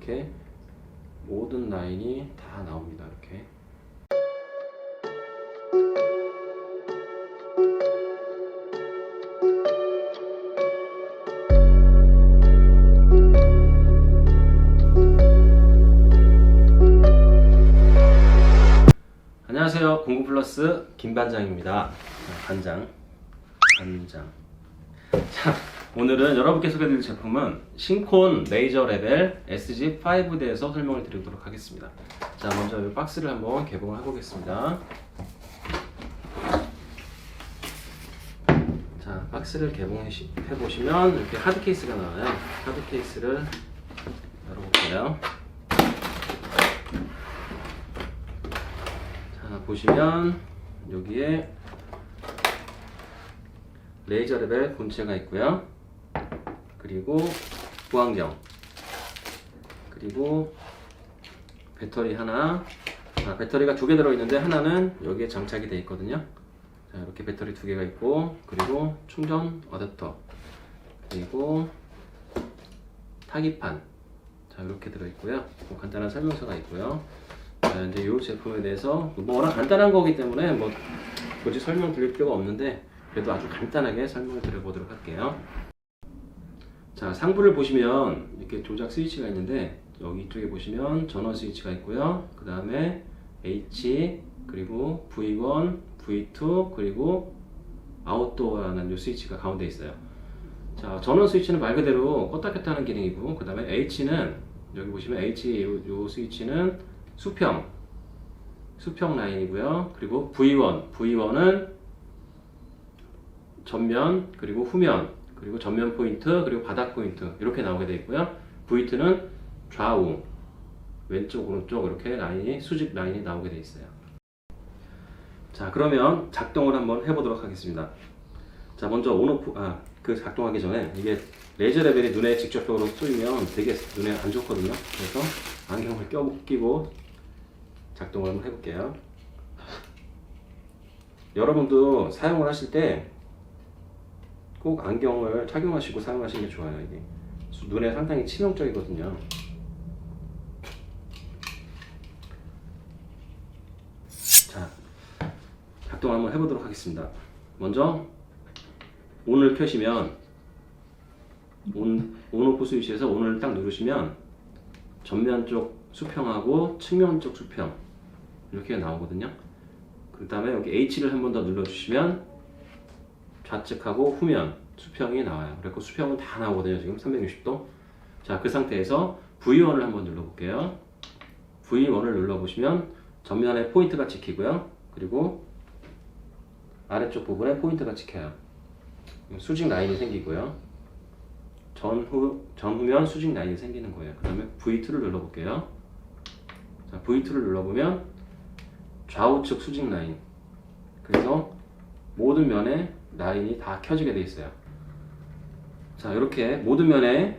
이렇게 모든 라인이 다 나옵니다. 이렇게. 안녕하세요. 공구 플러스 김반장입니다. 자, 반장. 반장. 자, 오늘은 여러분께 소개해드릴 제품은 신콘 레이저 레벨 SG5대에서 설명을 드리도록 하겠습니다. 자, 먼저 이 박스를 한번 개봉을 해보겠습니다. 자, 박스를 개봉해 보시면 이렇게 하드 케이스가 나와요. 하드 케이스를 열어볼게요. 자, 보시면 여기에 레이저 레벨 본체가 있고요. 그리고 보안경. 그리고 배터리 하나. 아, 배터리가 두 개 들어있는데 하나는 여기에 장착이 되어 있거든요. 자, 이렇게 배터리 두 개가 있고, 그리고 충전 어댑터. 그리고 타기판. 자, 이렇게 들어있고요. 뭐 간단한 설명서가 있고요. 자, 이제 이 제품에 대해서 뭐 워낙 간단한 거기 때문에 뭐 굳이 설명 드릴 필요가 없는데 그래도 아주 간단하게 설명을 드려보도록 할게요. 자, 상부를 보시면 이렇게 조작 스위치가 있는데 여기 쪽에 보시면 전원 스위치가 있고요. 그 다음에 H 그리고 V1, V2 그리고 아웃도어라는 요 스위치가 가운데 있어요. 자, 전원 스위치는 말 그대로 껐다 켰다 하는 기능이고 그 다음에 H는 여기 보시면 H 요, 요 스위치는 수평 수평 라인이고요. 그리고 V1, V1은 전면 그리고 후면 그리고 전면 포인트 그리고 바닥 포인트 이렇게 나오게 되어 있고요. V2는 좌우 왼쪽 오른쪽 이렇게 라인이 수직 라인이 나오게 되어 있어요. 자 그러면 작동을 한번 해보도록 하겠습니다. 자 먼저 온오프 아그 작동하기 전에 이게 레이저 레벨이 눈에 직접적으로 쏘이면 되게 눈에 안 좋거든요. 그래서 안경을 껴 끼고 작동을 한번 해볼게요. 여러분도 사용을 하실 때 꼭 안경을 착용하시고 사용하시는 게 좋아요. 이게 눈에 상당히 치명적이거든요. 자, 작동 한번 해보도록 하겠습니다. 먼저 온을 켜시면 온, 온오프 스위치에서 온을 딱 누르시면 전면 쪽 수평하고 측면 쪽 수평 이렇게 나오거든요. 그 다음에 여기 H를 한 번 더 눌러주시면 좌측하고 후면 수평이 나와요. 그리고 수평은 다 나오거든요. 지금 360도. 자, 그 상태에서 V1을 한번 눌러볼게요. V1을 눌러보시면 전면에 포인트가 찍히고요. 그리고 아래쪽 부분에 포인트가 찍혀요. 수직 라인이 생기고요. 전후, 전후면 수직 라인이 생기는 거예요. 그 다음에 V2를 눌러볼게요. 자, V2를 눌러보면 좌우측 수직 라인. 그래서 모든 면에 라인이 다 켜지게 돼 있어요. 자, 이렇게 모든 면에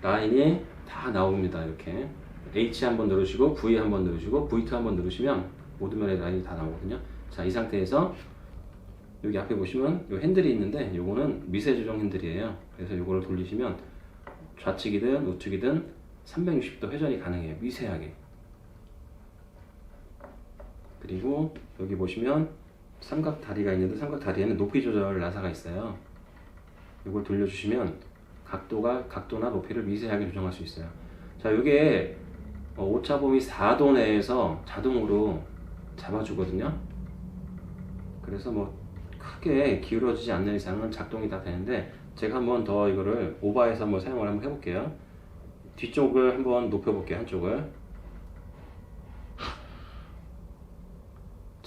라인이 다 나옵니다. 이렇게. H 한번 누르시고, V 한번 누르시고, V2 한번 누르시면 모든 면에 라인이 다 나오거든요. 자, 이 상태에서 여기 앞에 보시면 이 핸들이 있는데 요거는 미세 조정 핸들이에요. 그래서 요거를 돌리시면 좌측이든 우측이든 360도 회전이 가능해요. 미세하게. 그리고 여기 보시면 삼각 다리가 있는데 삼각 다리에는 높이 조절 나사가 있어요. 이걸 돌려주시면 각도가 각도나 높이를 미세하게 조정할 수 있어요. 자, 이게 어, 오차범위 4도 내에서 자동으로 잡아주거든요. 그래서 뭐 크게 기울어지지 않는 이상은 작동이 다 되는데 제가 한번 더 이거를 오버해서 한번 사용을 한번 해볼게요. 뒤쪽을 한번 높여볼게요. 한쪽을.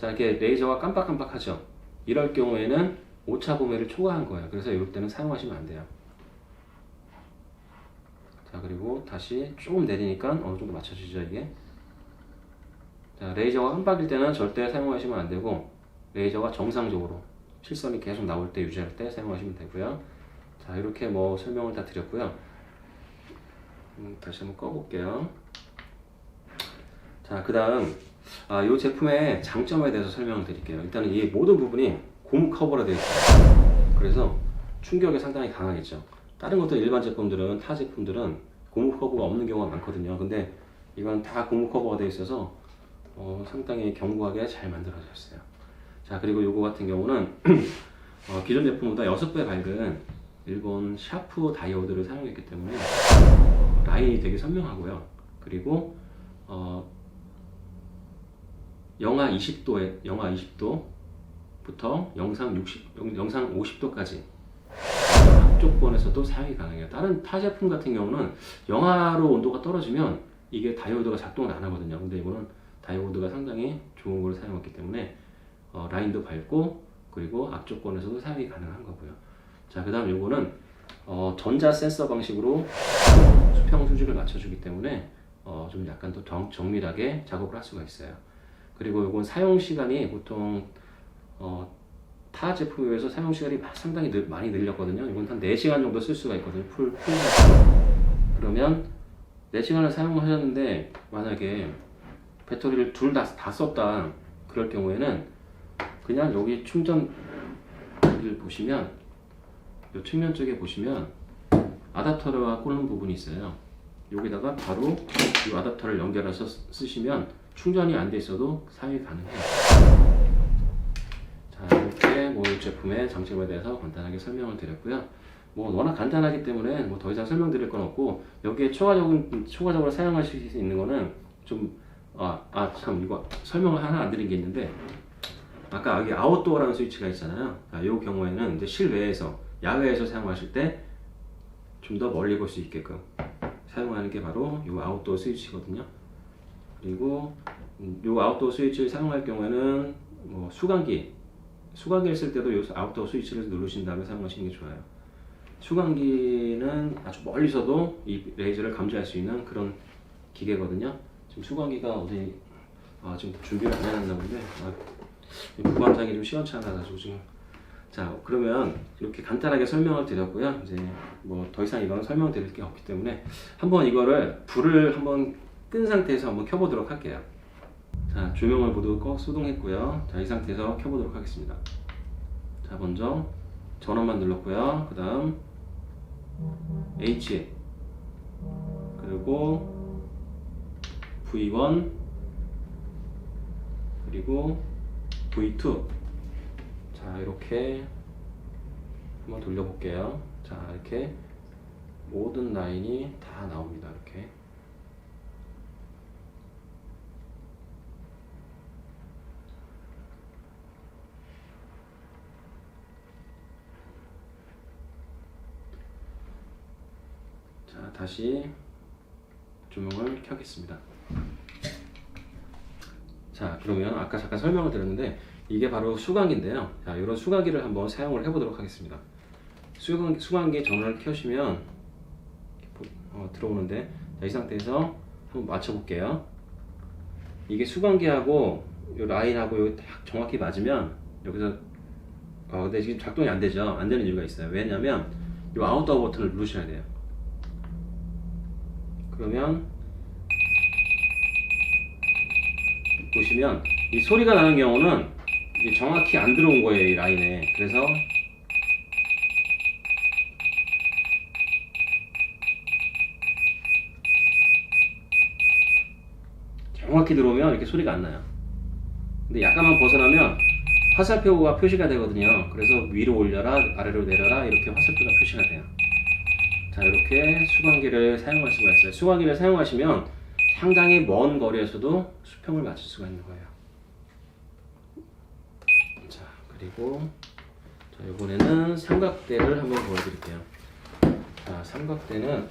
자 이렇게 레이저가 깜빡깜빡하죠. 이럴 경우에는 오차 범위를 초과한 거예요. 그래서 이럴 때는 사용하시면 안 돼요. 자 그리고 다시 조금 내리니까 어느 정도 맞춰지죠 이게. 자 레이저가 깜빡일 때는 절대 사용하시면 안 되고 레이저가 정상적으로 실선이 계속 나올 때 유지할 때 사용하시면 되고요. 자 이렇게 뭐 설명을 다 드렸고요. 음, 다시 한번 꺼볼게요. 자 그 다음 아, 이 제품의 장점에 대해서 설명을 드릴게요. 일단은 이 모든 부분이 고무 커버로 되어 있어요. 그래서 충격이 상당히 강하겠죠. 다른 것들 일반 제품들은 타 제품들은 고무 커버가 없는 경우가 많거든요. 근데 이건 다 고무 커버가 되어 있어서 어, 상당히 견고하게 잘 만들어졌어요. 자 그리고 요거 같은 경우는 어, 기존 제품보다 6배 밝은 일본 샤프 다이오드를 사용했기 때문에 어, 라인이 되게 선명하고요. 그리고 어, 영하 20도에 영하 20도부터 영상 60 영- 영상 50도까지 앞쪽권에서도 사용이 가능해요. 다른 타 제품 같은 경우는 영하로 온도가 떨어지면 이게 다이오드가 작동을 안 하거든요. 근데 이거는 다이오드가 상당히 좋은 걸 사용했기 때문에 어, 라인도 밝고 그리고 앞쪽권에서도 사용이 가능한 거고요. 자, 그 다음 요거는 어, 전자 센서 방식으로 수평 수질을 맞춰주기 때문에 어, 좀 약간 더 정, 정밀하게 작업을 할 수가 있어요. 그리고 이건 사용 시간이 보통 어, 타 제품에 비해서 사용 시간이 마- 상당히 늘- 많이 늘렸거든요. 이건 한 4시간 정도 쓸 수가 있거든요. 풀, 풀 그러면 4시간을 사용하셨는데 만약에 배터리를 둘 다 다 썼다 그럴 경우에는 그냥 여기 충전을 보시면 이 측면 쪽에 보시면 아답터가 꽂는 부분이 있어요. 여기다가 바로 이 아답터를 연결해서 쓰- 쓰시면 충전이 안 돼 있어도 사용이 가능해요. 자 이렇게 뭐이 제품의 장점에 대해서 간단하게 설명을 드렸고요. 뭐 워낙 간단하기 때문에 뭐 더 이상 설명드릴 건 없고 여기에 추가적인 추가적으로 사용하실 수 있는 거는 좀아아참 이거 설명을 하나 안 드린 게 있는데 아까 여기 아웃도어라는 스위치가 있잖아요. 이 경우에는 이제 실외에서 야외에서 사용하실 때 좀 더 멀리 볼 수 있게끔 사용하는 게 바로 이 아웃도어 스위치거든요. 그리고 음, 이 아웃도어 스위치를 사용할 경우에는 뭐 수광기 수광기를 쓸 때도 이 아웃도어 스위치를 누르신 다음에 사용하시는 게 좋아요. 수광기는 아주 멀리서도 이 레이저를 감지할 수 있는 그런 기계거든요. 지금 수광기가 어디 아, 지금 준비를 안 해놨나 본데 아, 이 보관장이 좀 시원찮아 가지고 지금 자 그러면 이렇게 간단하게 설명을 드렸고요. 이제 뭐 더 이상 이거는 설명드릴 게 없기 때문에 한번 이거를 불을 한번 끈 상태에서 한번 켜보도록 할게요. 자 조명을 모두 꺼 소동했고요. 자 이 상태에서 켜보도록 하겠습니다. 자 먼저 전원만 눌렀고요. 그 다음 H 그리고 V1 그리고 V2 자 이렇게 한번 돌려볼게요 자 이렇게 모든 라인이 다 나옵니다 이렇게 자 다시 조명을 켜겠습니다. 자 그러면 아까 잠깐 설명을 드렸는데 이게 바로 수광기인데요. 자 이런 수광기를 한번 사용을 해 보도록 하겠습니다. 수광, 수광기 전원을 켜시면 어, 들어오는데 자, 이 상태에서 한번 맞춰 볼게요. 이게 수광기하고 이 라인하고 여기 딱 정확히 맞으면 여기서 어, 근데 지금 작동이 안 되죠. 안 되는 이유가 있어요. 왜냐면 이 아웃도어 버튼을 누르셔야 돼요 그러면 보시면 이 소리가 나는 경우는 정확히 안 들어온 거예요 이 라인에. 그래서 정확히 들어오면 이렇게 소리가 안 나요. 근데 약간만 벗어나면 화살표가 표시가 되거든요. 그래서 위로 올려라 아래로 내려라 이렇게 화살표가 표시가 돼요 자 이렇게 수광기를 사용할 수가 있어요. 수광기를 사용하시면 상당히 먼 거리에서도 수평을 맞출 수가 있는 거예요. 자 그리고 자 이번에는 삼각대를 한번 보여드릴게요. 자 삼각대는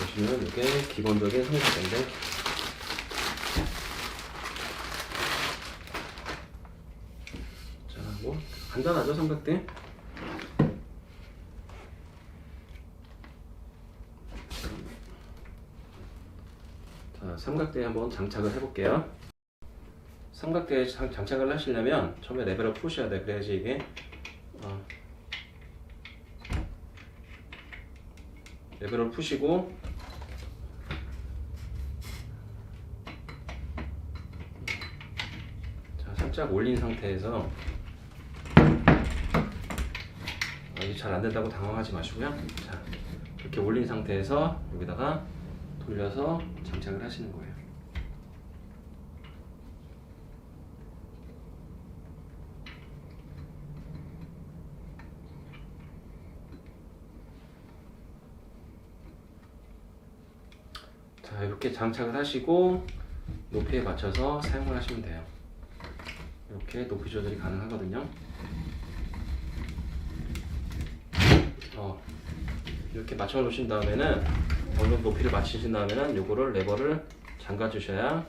보시면 이게 기본적인 삼각대인데 자, 뭐 간단하죠 삼각대. 자, 삼각대 한번 장착을 해볼게요. 삼각대에 장- 장착을 하시려면 처음에 레벨을 푸셔야 돼. 그래야지 이게 어, 레벨을 푸시고 살짝 올린 상태에서 아직 잘안 된다고 당황하지 마시고요. 자, 이렇게 올린 상태에서 여기다가 돌려서 장착을 하시는 거예요. 자, 이렇게 장착을 하시고 높이에 맞춰서 사용을 하시면 돼요. 이렇게 높이 조절이 가능하거든요. 어, 이렇게 맞춰 놓으신 다음에는 어느 높이를 맞추신 다음에는 요거를 레버를 잠가 주셔야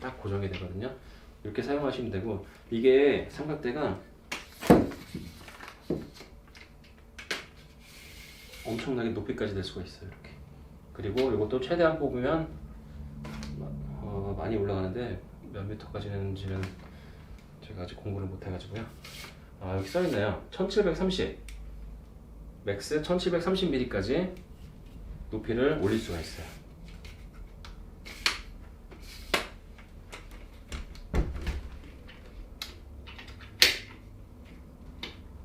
딱 고정이 되거든요. 이렇게 사용하시면 되고 이게 삼각대가 엄청나게 높이까지 될 수가 있어요. 이렇게. 그리고 이것도 최대한 뽑으면 어, 많이 올라가는데 몇 미터까지는지는 제가 아직 공부를 못 해가지고요. 아, 여기 써 있네요. 1730 맥스 1730mm까지 높이를 올릴 수가 있어요.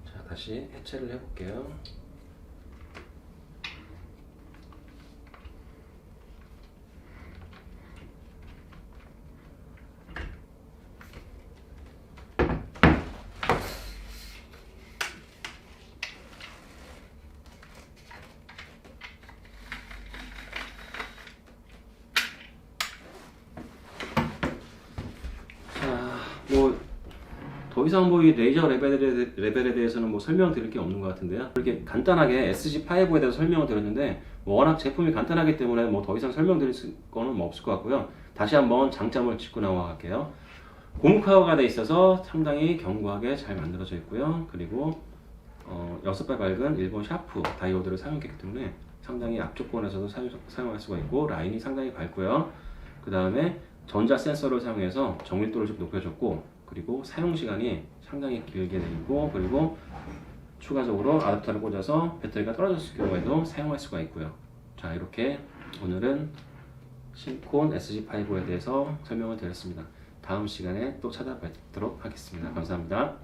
자, 다시 해체를 해볼게요. 자, 뭐 더 이상 뭐 이 레이저 레벨에, 대- 레벨에 대해서는 뭐 설명드릴 게 없는 것 같은데요. 이렇게 간단하게 SG5에 대해서 설명을 드렸는데 뭐 워낙 제품이 간단하기 때문에 뭐 더 이상 설명드릴 수- 거는 뭐 없을 것 같고요. 다시 한번 장점을 짚고 나와갈게요. 고무카어가 돼 있어서 상당히 견고하게 잘 만들어져 있고요. 그리고 어, 6발 밝은 일본 샤프 다이오드를 사용했기 때문에 상당히 앞쪽권에서도 사용, 사용할 수가 있고 라인이 상당히 밝고요. 그 다음에 전자 센서를 사용해서 정밀도를 좀 높여줬고 그리고 사용 시간이 상당히 길게 되고 그리고 추가적으로 아답터를 꽂아서 배터리가 떨어졌을 경우에도 사용할 수가 있고요. 자 이렇게 오늘은 신콘 SG5에 대해서 설명을 드렸습니다. 다음 시간에 또 찾아뵙도록 하겠습니다. 감사합니다.